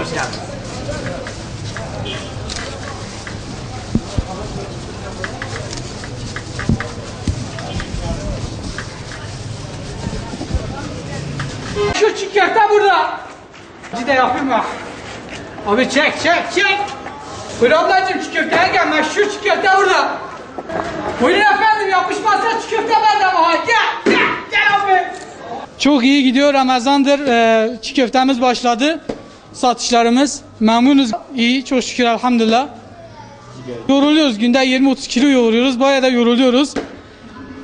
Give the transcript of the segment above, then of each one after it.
hoş geldiniz. Şu köfte burada. Bir de yapayım bak. Abi çek çek çek. Buyur ablacığım köfteye gel. Meşhur çiğ köfte burada. Buyurun efendim yapışmazsa köfte bende ama. Gel gel gel abi. Çok iyi gidiyor Ramazan'dır. Ee, çiğ köftemiz başladı. Satışlarımız memnunuz. İyi çok şükür elhamdülillah. Yoruluyoruz. Günde 20-30 kilo yoruyoruz. Bayağı da yoruluyoruz.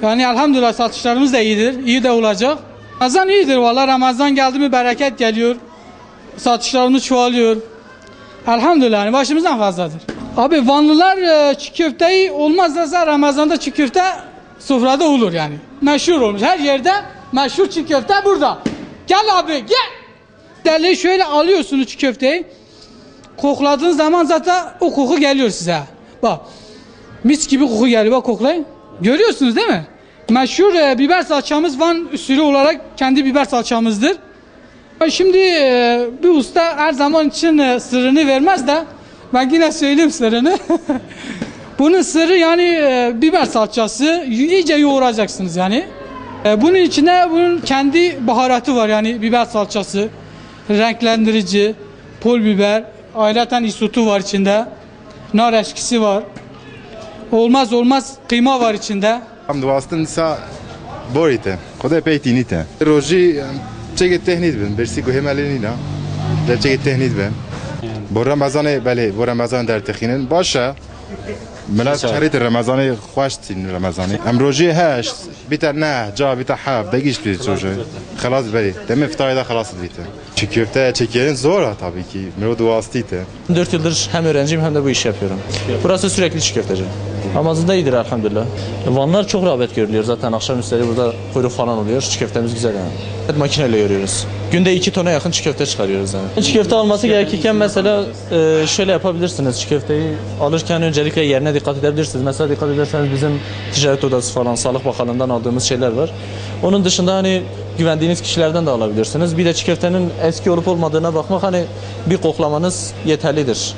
Yani elhamdülillah satışlarımız da iyidir. İyi de olacak. Ramazan iyidir valla. Ramazan geldi mi bereket geliyor. Satışlarımız çoğalıyor. Elhamdülillah yani başımızdan fazladır. Abi Vanlılar e, çiğ köfteyi olmazsa Ramazan'da çiğ köfte sofrada olur yani. Meşhur olmuş. Her yerde meşhur çiğ köfte burada. Gel abi gel. Deli şöyle alıyorsunuz çiğ köfteyi. Kokladığınız zaman zaten o koku geliyor size. Bak. Mis gibi koku geliyor. Bak koklayın. Görüyorsunuz değil mi? Meşhur e, biber salçamız Van usulü olarak kendi biber salçamızdır. Ben Şimdi e, bir usta her zaman için e, sırrını vermez de ben yine söyleyeyim sırrını. Bunun sırrı yani e, biber salçası iyice yoğuracaksınız yani. E, bunun içine bunun kendi baharatı var yani biber salçası, renklendirici, pul biber, ayrıca isotu var içinde, nar eşkisi var. Olmaz olmaz kıyma var içinde. Am duastin sa borite. Kode peytinite. Roji çeket tehnid bin. Bersi ku hemelenina. Le çeket tehnid bin. Bu Ramazanê belê bu Ramazan dertexînin başa Mela şerît Ramazanê xweş tîn Ramazanê. Em rojê bîte ne ca bîte hev degiş bî çoje. Xelas belê. Demê fitarê de xelas bîte. Çi köfte çekiyenin zor tabii ki. Mero duastîte. 4 yıldır hem öğrenciyim hem de bu işi yapıyorum. Burası sürekli çiğ köfteci. Ramazan'da iyidir elhamdülillah. Vanlar çok rağbet görülüyor zaten akşam üstleri burada kuyruk falan oluyor. Çiğ köftemiz güzel yani. Makineyle yoruyoruz. Günde 2 tona yakın çiğ köfte çıkarıyoruz yani. Çiğ köfte alması gerekirken mesela e, şöyle yapabilirsiniz. Çiğ köfteyi alırken öncelikle yerine dikkat edebilirsiniz. Mesela dikkat ederseniz bizim ticaret odası falan, Sağlık Bakanlığı'ndan aldığımız şeyler var. Onun dışında hani güvendiğiniz kişilerden de alabilirsiniz. Bir de çiğ köftenin eski olup olmadığına bakmak hani bir koklamanız yeterlidir.